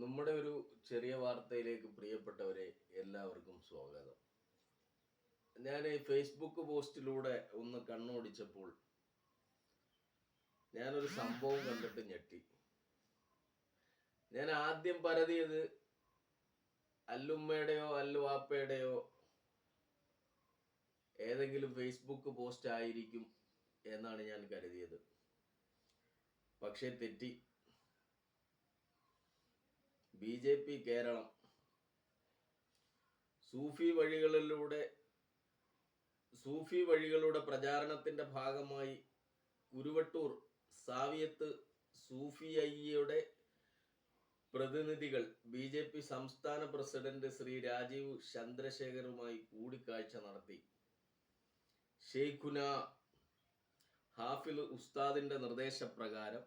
നമ്മുടെ ഒരു ചെറിയ വാർത്തയിലേക്ക് പ്രിയപ്പെട്ടവരെ എല്ലാവർക്കും സ്വാഗതം. ഞാൻ ഈ ഫേസ്ബുക്ക് പോസ്റ്റിലൂടെ ഒന്ന് കണ്ണോടിച്ചപ്പോൾ ഞാനൊരു സംഭവം കണ്ടിട്ട് ഞെട്ടി. ഞാൻ ആദ്യം പരതിയത് അല്ലുമ്മയുടെയോ അല്ലുവാപ്പയുടെയോ ഏതെങ്കിലും ഫേസ്ബുക്ക് പോസ്റ്റ് ആയിരിക്കും എന്നാണ് ഞാൻ കരുതിയത്. പക്ഷേ തെറ്റി. ബി ജെ പി കേരളം സൂഫി വഴികളിലൂടെ സൂഫി വഴികളുടെ പ്രചാരണത്തിന്റെ ഭാഗമായി ഉരുവട്ടൂർ സാവിയത്ത് സൂഫി അയ്യയുടെ പ്രതിനിധികൾ ബി ജെ പി സംസ്ഥാന പ്രസിഡന്റ് ശ്രീ രാജീവ് ചന്ദ്രശേഖറുമായി കൂടിക്കാഴ്ച നടത്തി. ഷെയ്ഖുന ഹാഫിൽ ഉസ്താദിന്റെ നിർദ്ദേശപ്രകാരം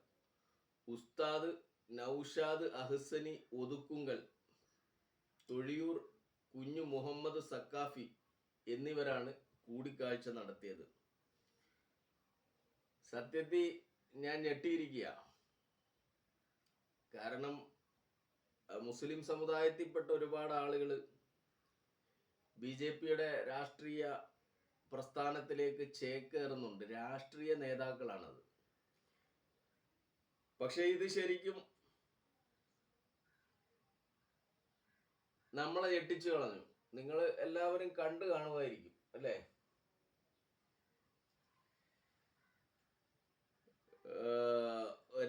ഉസ്താദ് നൌഷാദ് അഹ്സനി ഒതുക്കുങ്കൽ തൊഴിയൂർ കുഞ്ഞു മുഹമ്മദ് സക്കാഫി എന്നിവരാണ് കൂടിക്കാഴ്ച നടത്തിയത്. സത്യത്തിൽ ഞാൻ ഞെട്ടിയിരിക്കുക കാരണം മുസ്ലിം സമുദായത്തിൽപ്പെട്ട ഒരുപാട് ആളുകൾ ബി ജെ പിയുടെ രാഷ്ട്രീയ പ്രസ്ഥാനത്തിലേക്ക് ചേക്കേറുന്നുണ്ട്. രാഷ്ട്രീയ നേതാക്കളാണത്. പക്ഷേ ഇത് ശരിക്കും നമ്മളെ ഞെട്ടിച്ചു കളഞ്ഞു. നിങ്ങൾ എല്ലാവരും കണ്ടു കാണുമായിരിക്കും അല്ലേ?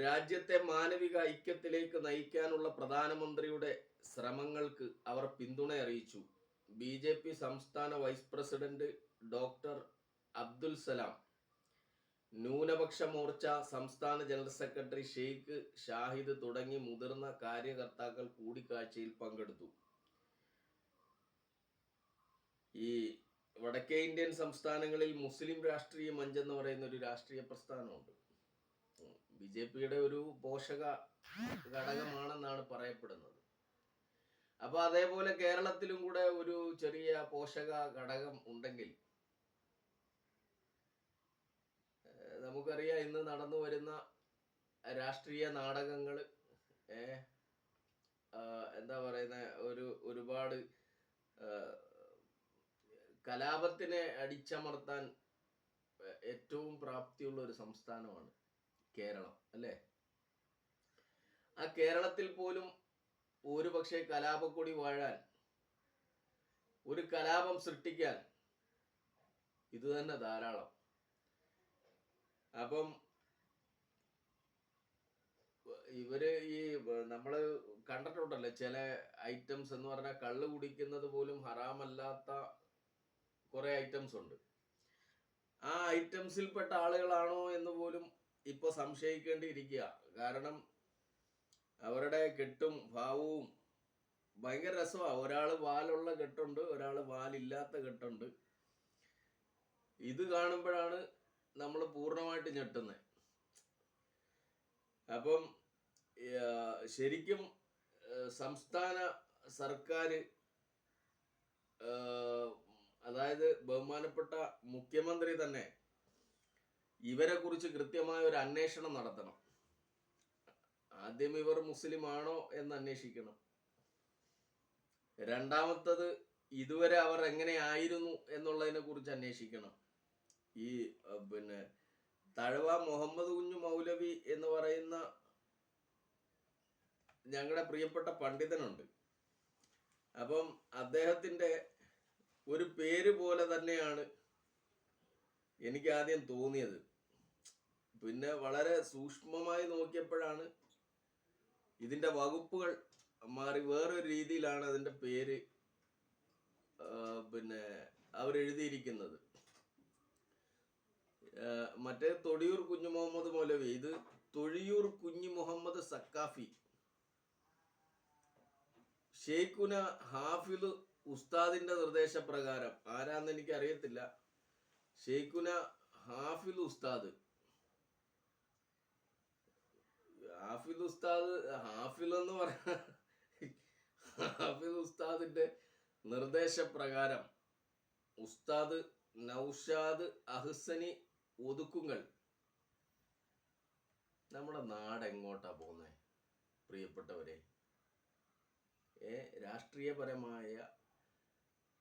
രാജ്യത്തെ മാനവിക ഐക്യത്തിലേക്ക് നയിക്കാനുള്ള പ്രധാനമന്ത്രിയുടെ ശ്രമങ്ങൾക്ക് അവർ പിന്തുണ അറിയിച്ചു. ബി ജെ പി സംസ്ഥാന vice president doctor Abdul Salam ന്യൂനപക്ഷ മോർച്ച സംസ്ഥാന ജനറൽ സെക്രട്ടറി ഷെയ്ഖ് ഷാഹിദ് തുടങ്ങി മുതിർന്ന കാര്യകർത്താക്കൾ കൂടിക്കാഴ്ചയിൽ പങ്കെടുത്തു. ഈ വടക്കേ ഇന്ത്യൻ സംസ്ഥാനങ്ങളിൽ മുസ്ലിം രാഷ്ട്രീയ മഞ്ച് എന്ന് പറയുന്ന ഒരു രാഷ്ട്രീയ പ്രസ്ഥാനമുണ്ട്. ബി ജെ പിയുടെ ഒരു പോഷക ഘടകമാണെന്നാണ് പറയപ്പെടുന്നത്. അപ്പൊ അതേപോലെ കേരളത്തിലും കൂടെ ഒരു ചെറിയ പോഷക ഘടകം ഉണ്ടെങ്കിൽ നമുക്കറിയാം ഇന്ന് നടന്നു വരുന്ന രാഷ്ട്രീയ നാടകങ്ങൾ എന്താ പറയുന്ന ഒരു ഒരുപാട് കലാപത്തിനെ അടിച്ചമർത്താൻ ഏറ്റവും പ്രാപ്തിയുള്ള ഒരു സംസ്ഥാനമാണ് കേരളം അല്ലേ? ആ കേരളത്തിൽ പോലും ഒരു പക്ഷേ കലാപക്കൊടി വാഴാൻ ഒരു കലാപം സൃഷ്ടിക്കാൻ ഇത് തന്നെ ധാരാളം. അപ്പം ഇവർ ഈ നമ്മൾ കണ്ടിട്ടുണ്ടല്ലോ ചില ഐറ്റംസ് എന്ന് പറഞ്ഞാൽ കള്ള് കുടിക്കുന്നത് പോലും ഹറാമല്ലാത്ത കുറെ ഐറ്റംസ് ഉണ്ട്. ആ ഐറ്റംസിൽപ്പെട്ട ആളുകളാണോ എന്ന് പോലും ഇപ്പൊ സംശയിക്കേണ്ടിയിരിക്കുക. കാരണം അവരുടെ കെട്ടും ഭാവവും ഭയങ്കര രസമാണ് ഒരാൾ വാലുള്ള കെട്ടുണ്ട് ഒരാൾ വാലില്ലാത്ത കെട്ടുണ്ട്. ഇത് കാണുമ്പോഴാണ് നമ്മൾ പൂർണമായിട്ട് ഞെട്ടുന്നത് അപ്പം ശരിക്കും സംസ്ഥാന സർക്കാർ അതായത് ബഹുമാനപ്പെട്ട മുഖ്യമന്ത്രി തന്നെ ഇവരെ കുറിച്ച് കൃത്യമായ ഒരു അന്വേഷണം നടത്തണം. ആദ്യം ഇവർ മുസ്ലിം ആണോ എന്ന് അന്വേഷിക്കണം. രണ്ടാമത്തത് ഇതുവരെ അവർ എങ്ങനെയായിരുന്നു എന്നുള്ളതിനെ കുറിച്ച് അന്വേഷിക്കണം. ഈ പിന്നെ തഴവ മുഹമ്മദ് കുഞ്ഞു മൗലവി എന്ന് പറയുന്ന ഞങ്ങളുടെ പ്രിയപ്പെട്ട പണ്ഡിതനുണ്ട്. അപ്പം അദ്ദേഹത്തിന്റെ ഒരു പേര് പോലെ തന്നെയാണ് എനിക്ക് ആദ്യം തോന്നിയത്. പിന്നെ വളരെ സൂക്ഷ്മമായി നോക്കിയപ്പോഴാണ് ഇതിന്റെ വകുപ്പുകൾ മാറി വേറൊരു രീതിയിലാണ് അതിന്റെ പേര് പിന്നെ അവരെഴുതിയിരിക്കുന്നത് മറ്റേ തൊടിയൂർ കുഞ്ഞു മുഹമ്മദ് മൗലവി ഇത് തൊഴിയൂർ കുഞ്ഞു മുഹമ്മദ് സക്കാഫി ഷെയ്ഖുന ഹാഫിദ് ഉസ്താദിന്റെ നിർദ്ദേശപ്രകാരം. ആരാന്ന് എനിക്ക് അറിയത്തില്ല ഷെയ്ഖുന ഹാഫിൽ ഉസ്താദ്. ഹാഫിൽ ഉസ്താദ് ഹാഫിൽ എന്ന് പറഞ്ഞ ഹാഫിൽ ഉസ്താദിന്റെ നിർദ്ദേശപ്രകാരം ഉസ്താദ് നൗഷാദ് അഹ്സനി ഒതുക്കുങ്ങൾ. നമ്മുടെ നാട് എങ്ങോട്ടാ പോകുന്നത് പ്രിയപ്പെട്ടവരെ രാഷ്ട്രീയപരമായ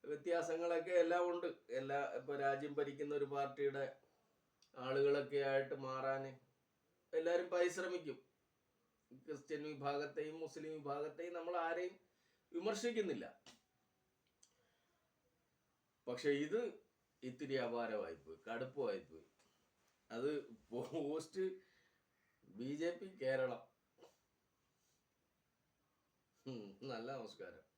വ്യത്യാസങ്ങളൊക്കെ എല്ലാം ഉണ്ട്. എല്ലാ ഇപ്പൊ രാജ്യം ഭരിക്കുന്ന ഒരു പാർട്ടിയുടെ ആളുകളൊക്കെ ആയിട്ട് മാറാൻ എല്ലാവരും പരിശ്രമിക്കും ക്രിസ്ത്യൻ വിഭാഗത്തെയും മുസ്ലിം വിഭാഗത്തെയും നമ്മൾ ആരെയും വിമർശിക്കുന്നില്ല. പക്ഷെ ഇത് ഇത്തിരി അപാരമായിപ്പോയി കടുപ്പമായിപ്പോയി അത് post B J P Keralam. നല്ല നമസ്കാരം.